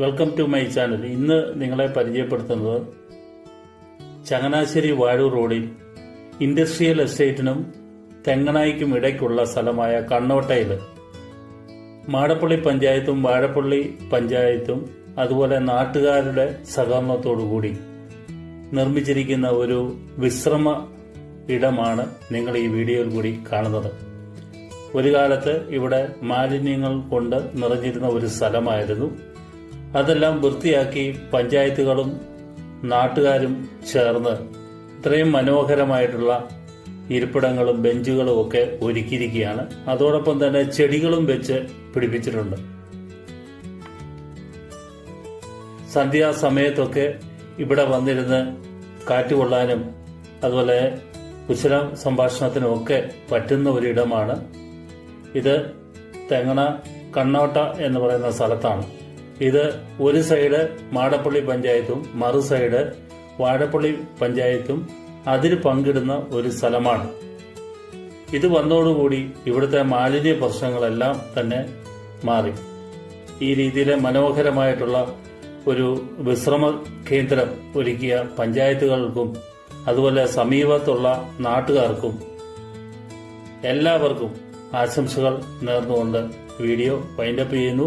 Welcome to my channel ഇന്ന് നിങ്ങളെ പരിചയപ്പെടുത്തുന്നത് ചങ്ങനാശ്ശേരി വാഴൂർ റോഡിൽ ഇൻഡസ്ട്രിയൽ എസ്റ്റേറ്റിനും തെങ്ങണായിക്കും ഇടയ്ക്കുള്ള സ്ഥലമായ കണ്ണോട്ടയിൽ മാടപ്പള്ളി പഞ്ചായത്തും വാഴപ്പള്ളി പഞ്ചായത്തും അതുപോലെ നാട്ടുകാരുടെ സഹകരണത്തോടുകൂടി നിർമ്മിച്ചിരിക്കുന്ന ഒരു വിശ്രമ ഇടമാണ് നിങ്ങൾ ഈ വീഡിയോയിൽ കൂടി കാണുന്നത്. ഒരു കാലത്ത് ഇവിടെ മാലിന്യങ്ങൾ കൊണ്ട് നിറഞ്ഞിരുന്ന ഒരു സ്ഥലമായിരുന്നു. അതെല്ലാം വൃത്തിയാക്കി പഞ്ചായത്തുകളും നാട്ടുകാരും ചേർന്ന് ഇത്രയും മനോഹരമായിട്ടുള്ള ഇരിപ്പിടങ്ങളും ബെഞ്ചുകളും ഒക്കെ ഒരുക്കിയിരിക്കുകയാണ്. അതോടൊപ്പം തന്നെ ചെടികളും വെച്ച് പിടിപ്പിച്ചിട്ടുണ്ട്. സന്ധ്യാസമയത്തൊക്കെ ഇവിടെ വന്നിരുന്ന് കാറ്റുകൊള്ളാനും അതുപോലെ കുശല സംഭാഷണത്തിനും ഒക്കെ പറ്റുന്ന ഒരിടമാണ്. ഇത് തെങ്ങണ കണ്ണോട്ട എന്ന് പറയുന്ന സ്ഥലത്താണ്. ഇത് ഒരു സൈഡ് മാടപ്പള്ളി പഞ്ചായത്തും മറു സൈഡ് വാഴപ്പള്ളി പഞ്ചായത്തും അതിൽ പങ്കിടുന്ന ഒരു സ്ഥലമാണ്. ഇത് വന്നതോടുകൂടി ഇവിടുത്തെ മാലിന്യ പ്രശ്നങ്ങളെല്ലാം തന്നെ മാറി. ഈ രീതിയിലെ മനോഹരമായിട്ടുള്ള ഒരു വിശ്രമ കേന്ദ്രം ഒരുക്കിയ പഞ്ചായത്തുകൾക്കും അതുപോലെ സമീപത്തുള്ള നാട്ടുകാർക്കും എല്ലാവർക്കും ആശംസകൾ നേർന്നുകൊണ്ട് വീഡിയോ വൈൻഡപ്പ് ചെയ്യുന്നു.